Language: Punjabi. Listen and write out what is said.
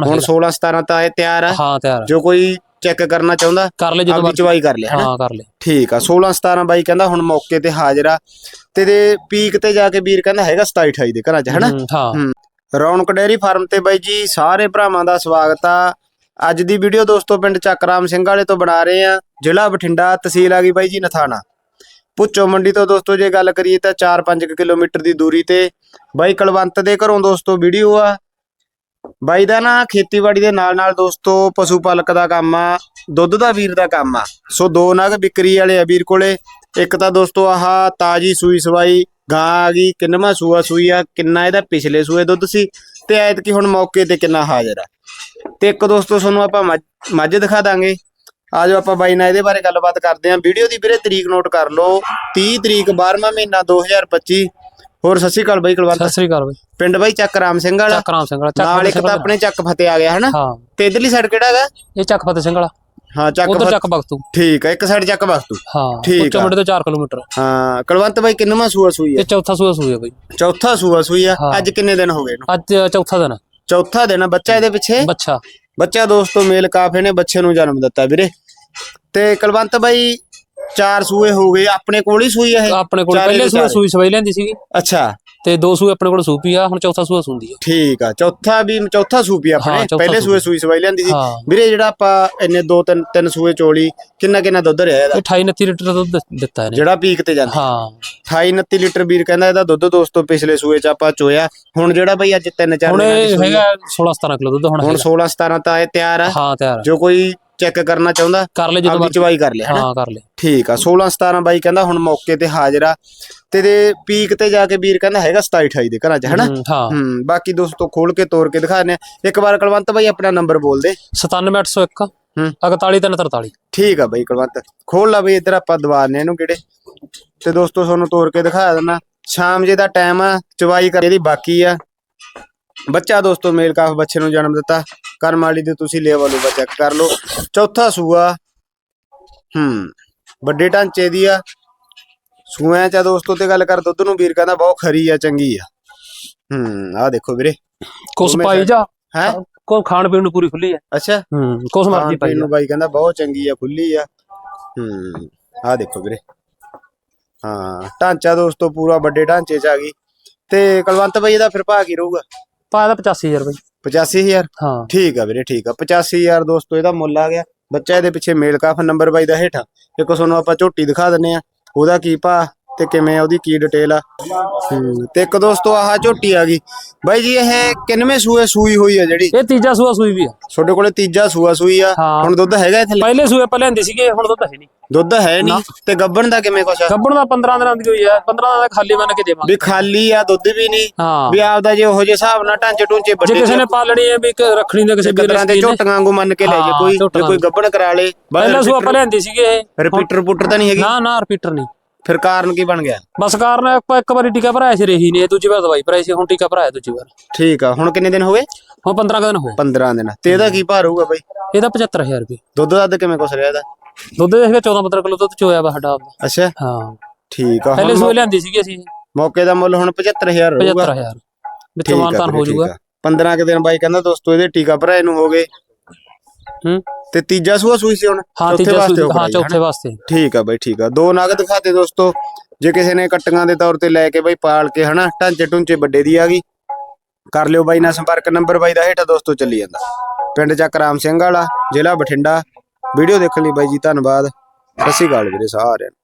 ਹੁਣ ਹੁਣ ਹੈਗਾ। 16 17 ਤਾਂ ਇਹ ਤਿਆਰ ਆ। ਹਾਂ ਤਿਆਰ। ਜੋ ਕੋਈ ਚੈੱਕ ਕਰਨਾ ਚਾਹੁੰਦਾ ਕਰ ਲੈ ਜਦੋਂ। ਚਵਾਈ ਕਰ ਲਿਆ ਹਾਂ ਕਰ ਲੈ। ਠੀਕ ਆ 16 17 ਬਾਈ ਕਹਿੰਦਾ ਹੁਣ ਮੌਕੇ ਤੇ ਹਾਜ਼ਰ ਆ। ਤੇ ਦੇ ਪੀਕ ਤੇ ਜਾ ਕੇ ਵੀਰ ਕਹਿੰਦਾ ਹੈਗਾ 27 28 ਦੇ ਘਰਾਂ 'ਚ ਹਨਾ? ਹੂੰ। ਰੌਣਕ ਡੇਅਰੀ ਫਾਰਮ ਤੇ ਬਾਈ ਜੀ ਸਾਰੇ ਭਰਾਵਾਂ ਦਾ ਸਵਾਗਤ ਆ। ਅੱਜ ਦੀ ਵੀਡੀਓ ਦੋਸਤੋ ਪਿੰਡ ਚੱਕਰਾਮ ਸਿੰਘ ਵਾਲੇ ਤੋਂ ਬਣਾ ਰਹੇ ਆ। ਜ਼ਿਲ੍ਹਾ ਬਠਿੰਡਾ ਤਹਿਸੀਲ ਆ ਗਈ ਬਾਈ ਜੀ ਨਥਾਣਾ। ਪੁੱਚੋ ਮੰਡੀ ਤੋਂ ਦੋਸਤੋ ਜੇ ਗੱਲ ਕਰੀਏ ਤਾਂ 4-5 ਕਿਲੋਮੀਟਰ ਦੀ ਦੂਰੀ ਤੇ ਬਾਈ ਕਲਵੰਤ ਦੇ ਘਰੋਂ ਦੋਸਤੋ ਵੀਡੀਓ ਆ। ਬਾਈ ਦਾ ਨਾ ਖੇਤੀਬਾੜੀ ਦੇ ਨਾਲ ਨਾਲ ਦੋਸਤੋ ਪਸ਼ੂ ਪਾਲਕ ਦਾ ਕੰਮ ਆ, ਦੁੱਧ ਦਾ ਵੀਰ ਦਾ ਕੰਮ ਆ। ਸੋ ਦੋ ਨਗ ਵਿਕਰੀ ਵਾਲੇ ਆ ਵੀਰ ਕੋਲੇ। ਇੱਕ ਤਾਂ ਦੋਸਤੋ ਆਹ ਤਾਜੀ ਸੂਈ ਸਵਾਈ, ਗਾਂ ਆ ਗਈ, ਕਿੰਨਵਾਂ ਸੂਆ ਸੂਈ ਆ, ਕਿੰਨਾ ਇਹਦਾ ਪਿਛਲੇ ਸੂਏ ਦੁੱਧ ਸੀ ਤੇ ਐਤਕੀ ਹੁਣ ਮੌਕੇ ਤੇ ਕਿੰਨਾ ਹਾਜ਼ਰ ਆ। ਤੇ ਇੱਕ ਦੋਸਤੋ ਤੁਹਾਨੂੰ ਆਪਾਂ ਮੱਝ- ਮੱਝ ਦਿਖਾ ਦਾਂਗੇ। ਆਜੋ ਆਪਾਂ ਬਾਈ ਨਾਲ ਇਹਦੇ ਬਾਰੇ ਗੱਲਬਾਤ ਕਰਦੇ ਆਂ। ਵੀਡੀਓ ਦੀ ਵੀਰੇ ਤਰੀਕ ਨੋਟ ਕਰ ਲਓ 30 ਤਰੀਕ 12ਵਾਂ ਮਹੀਨਾ 2025 ਹੋਰ ਸਤਿ ਸ਼੍ਰੀ ਅਕਾਲ ਬਾਈ ਕੁਲਵੰਤ। ਸਤਿ ਸ੍ਰੀ ਅਕਾਲ ਬਈ। ਪਿੰਡ ਬਾਈ ਚੱਕ ਰਾਮ ਸਿੰਘ ਵਾਲਾ। ਚੱਕ ਰਾਮ ਸਿੰਘ ਵਾਲਾ ਚੱਕ ਨਾਲ ਇੱਕ ਤਾਂ। ਆਪਣੇ ਚੱਕ ਫਤਿਹ ਆ ਗਿਆ ਹਨਾ? ਹਾਂ। ਤੇ ਇਧਰਲੀ ਸਾਈਡ ਕਿਹੜਾ ਹੈਗਾ? ਇਹ ਚੱਕ ਫਤਿਹ ਸਿੰਘ ਵਾਲਾ। ਹਾਂ ਚੱਕ ਉਧਰ ਫਤਿਹ। ਚੱਕ ਬਖਤੂ। ਠੀਕ ਹੈ ਇੱਕ ਸਾਈਡ ਚੱਕ ਵਸਤੂ ਹਾਂ ਠੀਕ ਪੁੱਚੋ ਆ। ਮੰਡੀ ਤੋਂ 4 ਕਿਲੋਮੀਟਰ। ਹਾਂ ਕੁਲਵੰਤ ਬਾਈ ਕਿੰਨਵਾਂ ਸੂਆ ਸੂਈ ਹੈ ਇਹ ਚੌਥਾ ਸੂਆ ਸੂਆ ਬਈ। ਚੌਥਾ ਸੂਆ ਸੂਈ ਆ। ਹਾਂ। ਅੱਜ ਕਿੰਨੇ ਦਿਨ ਹੋ ਗਏ ਇਹਨੂੰ? ਅੱਜ ਚੌਥਾ ਦਿਨ। ਚੌਥਾ ਦਿਨ ਆ। ਬੱਚਾ ਇਹਦੇ ਪਿੱਛੇ? ਬੱਚਾ। ਬੱਚਾ ਦੋਸਤੋ ਮੇਲ ਕਾਫੇ ਨੇ ਬੱਚੇ ਨੂੰ ਜਨਮ ਦਿੱਤਾ ਵੀਰੇ। ਤੇ ਕੁਲਵੰਤ ਬਾਈ ਚਾਰ ਸੂਏ ਹੋ ਗਏ ਆਪਣੇ ਕੋਲ ਹੀ ਸੂਈ ਇਹ? ਆਪਣੇ ਕੋਲ ਚਾਰੇ ਪਹਿਲੇ ਚਾਰੇ। ਸੂਈ ਸਵਾਈ ਲੈਂਦੀ ਸੀਗੀ। ਅੱਛਾ। ਤੇ ਦੋ ਸੂਏ ਆਪਣੇ ਕੋਲ ਸੂਪੀ ਆ ਹੁਣ ਚੌਥਾ ਸੂਆ ਸੁੰਦੀ ਆ। ਠੀਕ ਆ ਚੌਥਾ ਵੀ ਚੌਥਾ ਸੂਪੀ ਆਪਣੇ। ਚੌਥਾ ਪਹਿਲੇ ਸੂਏ। ਸੂਈ ਸਵਾਈ ਲੈਂਦੀ ਸੀ। ਹਾਂ। ਵੀਰੇ ਜਿਹੜਾ ਆਪਾਂ ਇੰਨੇ ਦੋ ਤਿੰਨ ਤਿੰਨ ਸੂਏ ਚੋਲੀ ਕਿੰਨਾ ਕਿੰਨਾ ਦੁੱਧ ਰਿਹਾ ਇਹਦਾ? ਇਹ 28 29 ਲੀਟਰ ਦਾ ਦੁੱਧ ਦਿੱਤਾ ਇਹਨੇ। ਜਿਹੜਾ ਪੀਕ ਤੇ ਜਾਂਦਾ। ਹਾਂ। 28 29 ਲੀਟਰ ਵੀਰ ਕਹਿੰਦਾ ਇਹਦਾ ਦੁੱਧ ਦੋਸਤੋ ਪਿਛਲੇ ਸੂਏ ਚ ਆਪਾਂ ਚੋਇਆ। ਹੁਣ ਜਿਹੜਾ ਬਈ ਅੱਜ ਤਿੰਨ ਚਾਰ ਹੁਣ ਦਿਨਾਂ ਦੀ ਇਹ ਸੂਈ ਹੈਗਾ 16 17 ਕਿਲੋ ਦੁੱਧ ਹੁਣ ਹੁਣ ਹੈਗਾ। 16 17 ਤਾਂ ਇਹ ਤਿਆਰ ਆ। ਹਾਂ ਤਿਆਰ ਆ। ਜੋ ਕੋਈ ਚੈੱਕ ਕਰਨਾ ਚਾਹੁੰਦਾ ਕਰ ਲੈ ਜਦੋਂ ਮਰਜ਼ੀ। ਚਵਾਈ ਕਰ ਲਿਆ ਹਨਾ? ਹਾਂ ਕਰ ਲੈ। ਠੀਕ ਆ 16 17 ਬਾਈ ਕਹਿੰਦਾ ਹੁਣ ਮੌਕੇ ਤੇ ਹਾਜ਼ਰ ਆ। ਤੇ ਦੇ ਪੀਕ ਤੇ ਜਾ ਕੇ ਵੀਰ ਕਹਿੰਦਾ ਹੈਗਾ 27 28 ਦੇ ਘਰਾਂ ਚ ਹਨਾ? ਹੂੰ, ਹਾਂ। ਹੂੰ ਬਾਕੀ ਦੋਸਤੋ ਖੋਲ ਕੇ ਤੋੜ ਕੇ ਦਿਖਾਣੇ ਇੱਕ ਵਾਰ ਕੁਲਵੰਤ ਬਾਈ ਆਪਣਾ ਨੰਬਰ ਬੋਲ ਦੇ। 97801 ਹੂੰ। 41343 ਠੀਕ ਆ ਬਾਈ ਕੁਲਵੰਤ ਖੋਲ ਲਾ ਬਈ ਇੱਧਰ ਆਪਾਂ ਦਵਾਨੇ ਇਹਨੂੰ ਕਿਹੜੇ। ਤੇ ਦੋਸਤੋ ਤੁਹਾਨੂੰ ਤੋੜ ਕੇ ਦਿਖਾ ਦਿੰਦਾ ਸ਼ਾਮ ਜੇ ਦਾ ਟਾਈਮ ਆ ਚਵਾਈ ਕਰ ਇਹਦੀ ਬਾਕੀ ਆ। ਬੱਚਾ ਦੋਸਤੋ ਮੇਲ ਕਾਫ ਬੱਚੇ ਨੂੰ ਜਨਮ ਦਿੱਤਾ। ਕਰਮ ਵਾਲੀ ਦੇ ਤੁਸੀਂ ਲੈਵਲ ਉਹ ਚੈੱਕ ਕਰ ਲਓ। ਚੌਥਾ ਸੂਆ ਹੂੰ ਵੱਡੇ ਢਾਂਚੇ ਦੀ ਆ। ਸੂਆਂ ਚ ਆ ਦੋਸਤੋ ਤੇ ਗੱਲ ਕਰ ਦੁੱਧ ਨੂੰ ਵੀਰ ਕਹਿੰਦਾ ਬਹੁਤ ਖਰੀ ਆ ਚੰਗੀ ਆ। ਹੂੰ ਆਹ ਦੇਖੋ ਵੀਰੇ। ਦੋਵੇਂ ਪਾਈ ਜਾ। ਹੈ? ਕੋ ਖਾਣ ਪੀਣ ਨੂੰ ਪੂਰੀ ਖੁੱਲੀ ਹੈ ਅੱਛਾ। ਹੂੰ ਮਰਜ਼ੀ ਖਾਣ ਪਾਈ ਨੂੰ ਬਾਈ ਕਹਿੰਦਾ ਬਹੁਤ ਚੰਗੀ ਆ ਖੁੱਲੀ ਆ। ਹੂੰ ਆਹ ਦੇਖੋ ਵੀਰੇ। ਹਾਂ ਢਾਂਚਾ ਦੋਸਤੋ ਪੂਰਾ ਵੱਡੇ ਢਾਂਚੇ ਚ ਆ ਗਈ। ਤੇ ਕੁਲਵੰਤ ਬਾਈ ਇਹਦਾ ਫਿਰ ਭਾਅ ਕੀ ਰਹੂਗਾ? ਪਾ ਦਾ 85000 ਰੁਪਏ। 85000 ਹਾਂ। ਠੀਕ ਆ ਵੀਰੇ ਠੀਕ ਆ। 85000 ਦੋਸਤੋ ਇਹਦਾ ਮੁੱਲ ਆ ਗਿਆ। ਬੱਚਾ ਇਹਦੇ ਪਿੱਛੇ ਮੇਲ ਕਾਫ ਨੰਬਰ ਬਾਈ ਦਾ ਹੇਠਾਂ। ਇੱਕ ਤੁਹਾਨੂੰ ਆਪਾਂ ਝੋਟੀ ਦਿਖਾ ਦਿੰਨੇ ਆ ਉਹਦਾ ਕੀ ਭਾਅ? ਤੇ ਕਿਵੇਂ ਆ ਉਹਦੀ ਕੀ ਡਿਟੇਲ ਆ? ਹੂੰ ਤੇ ਇੱਕ ਦੋਸਤੋ ਆਹ ਝੋਟੀ ਆ ਗਈ। ਬਾਈ ਜੀ ਇਹ ਕਿੰਨਵੇਂ ਸੂਏ ਸੂਈ ਹੋਈ ਆ ਜਿਹੜੀ? ਇਹ ਤੀਜਾ ਸੂਆ ਸੂਈ ਵੀ ਆ। ਤੁਹਾਡੇ ਕੋਲੇ ਤੀਜਾ ਸੂਆ ਸੂਈ ਆ। ਹਾਂ। ਹੁਣ ਦੁੱਧ ਹੈਗਾ ਇੱਥੇ? ਪਹਿਲੇ ਸੂਏ ਆਪਾਂ ਲੈਂਦੇ ਸੀਗੇ ਹੁਣ ਦੁੱਧ ਹੈ ਨਹੀਂ। ਦੁੱਧ ਹੈ ਨਹੀਂ। ਤੇ ਗੱਬਣ ਦਾ ਕਿਵੇਂ ਕੁਛ ਆ? ਗੱਬਣ ਦਾ 15 ਦਿਨਾਂ ਦੀ ਹੋਈ ਆ। 15 ਦਿਨਾਂ ਦਾ ਖਾਲੀ ਮੰਨ ਕੇ ਦੇਵਾਂਗੇ। ਵੀ ਖਾਲੀ ਆ ਦੁੱਧ ਵੀ ਨਹੀਂ। ਹਾਂ। ਵੀ ਆਪਦਾ ਜੇ ਉਹੋ ਜਿਹੇ ਹਿਸਾਬ ਨਾਲ ਢਾਂਚੇ ਢੂੰਚੇ ਜੇ ਵੱਡੇ ਕਿਸੇ ਨੇ ਪਾਲਣੀ ਹੈ ਵੀ ਇੱਕ ਰੱਖਣੀ ਦਾ ਕਿਸੇ ਦੇ ਵੀਰ ਨੇ ਝੋਟੀਆਂ ਵਾਂਗੂ ਮੰਨ ਕੇ ਲੈ ਜੇ ਹਾਂ, ਕੋਈ ਜੇ ਝੋਟੀਆਂ ਕੋਈ ਗੱਬਣ ਕਰਾ ਲੇ। ਪਹਿਲਾ ਸੂਆ ਆਪਾਂ ਲੈਂਦੇ ਸੀਗੇ ਇਹ। ਰਿਪੀਟਰ ਪੁੱਟਰ ਤਾਂ ਨਹੀਂ ਹੈਗੀ? ਨਾ ਨਾ ਰਿਪੀਟਰ ਨਹੀਂ। ਫਿਰ ਕਾਰਨ ਕੀ ਬਣ ਗਿਆ? ਬਸ ਕਾਰਨ ਆਪਾਂ ਇੱਕ ਵਾਰੀ ਟੀਕਾ ਭਰਾਇਆ ਸੀ ਰਹੀ ਨੇ ਦੂਜੀ ਵਾਰ ਦਵਾਈ ਭਰਾਈ ਸੀ ਹੁਣ ਟੀਕਾ ਭਰਾਇਆ ਦੂਜੀ ਵਾਰ। ਠੀਕ ਆ ਹੁਣ ਕਿੰਨੇ ਦਿਨ ਹੋ ਗਏ? ਹੁਣ 15 ਕੁ ਦਿਨ ਹੋਏ 15 ਦਿਨ। ਤੇ ਇਹਦਾ ਕੀ ਭਾਰ ਹੋਊਗਾ ਬਾਈ? ਇਹਦਾ 75000 ਰੁਪਏ। ਦੁੱਧ ਦੱਧ ਕਿਵੇਂ ਕੁਛ ਰਿਹਾ ਇਹਦਾ? ਦੁੱਧ ਦੇ ਹੈਗਾ 14 15 ਕਿਲੋ ਦੁੱਧ ਚੋਇਆ ਵਾ ਸਾਡਾ ਆਪਦਾ। ਅੱਛਾ। ਹਾਂ। ਠੀਕ ਆ ਪਹਿਲੇ ਹੁਣ ਸੂਏ ਲਿਆਂਦੀ ਸੀਗੀ ਅਸੀਂ। ਮੌਕੇ ਦਾ ਮੁੱਲ ਹੁਣ 75000 ਰਹੂਗਾ 75000 ਵਿੱਚ ਮਾਨਤਾਨ ਹੋ ਜਾਊਗਾ। ਆ। 15 ਕੁ ਦਿਨ ਬਾਈ ਕਹਿੰਦਾ ਦੋਸਤੋ ਇਹਦੇ ਟੀਕਾ ਭਰਾਏ ਨੂੰ ਹੋ ਗਏ। ਹੂੰ? ਤੇ ਤੀਜਾ ਸੂਆ ਸੂਈ ਸੀ ਹੁਣ? ਹਾਂ ਚੌਥੇ ਤੀਜਾ ਵਾਸਤੇ ਹਾਂ ਕਰਾਈ, ਚੌਥੇ ਹਨਾ? ਵਾਸਤੇ। ਠੀਕ ਆ ਬਾਈ ਠੀਕ ਆ। ਦੋ ਨਗ ਦਿਖਾਤੇ ਦੋਸਤੋ। ਜੇ ਕਿਸੇ ਨੇ ਕੱਟੀਆਂ ਦੇ ਤੌਰ ਤੇ ਲੈ ਕੇ ਬਾਈ ਪਾਲ ਕੇ ਹਨਾ ਢਾਂਚੇ ਢੁੰਚੇ ਵੱਡੇ ਦੀ ਆ ਗਈ। ਕਰ ਲਿਓ ਬਾਈ ਨਾਲ ਸੰਪਰਕ ਨੰਬਰ ਬਾਈ ਦਾ ਹੇਠਾਂ ਦੋਸਤੋ ਚੱਲੀ ਜਾਂਦਾ। ਪਿੰਡ ਚੱਕ ਰਾਮ ਸਿੰਘ ਵਾਲਾ ਜ਼ਿਲ੍ਹਾ ਬਠਿੰਡਾ। ਵੀਡੀਓ ਦੇਖਣ ਲਈ ਬਾਈ ਜੀ ਧੰਨਵਾਦ। ਸਤਿ ਸ਼੍ਰੀ ਅਕਾਲ ਵੀਰੇ ਸਾਰਿਆਂ ਨੂੰ।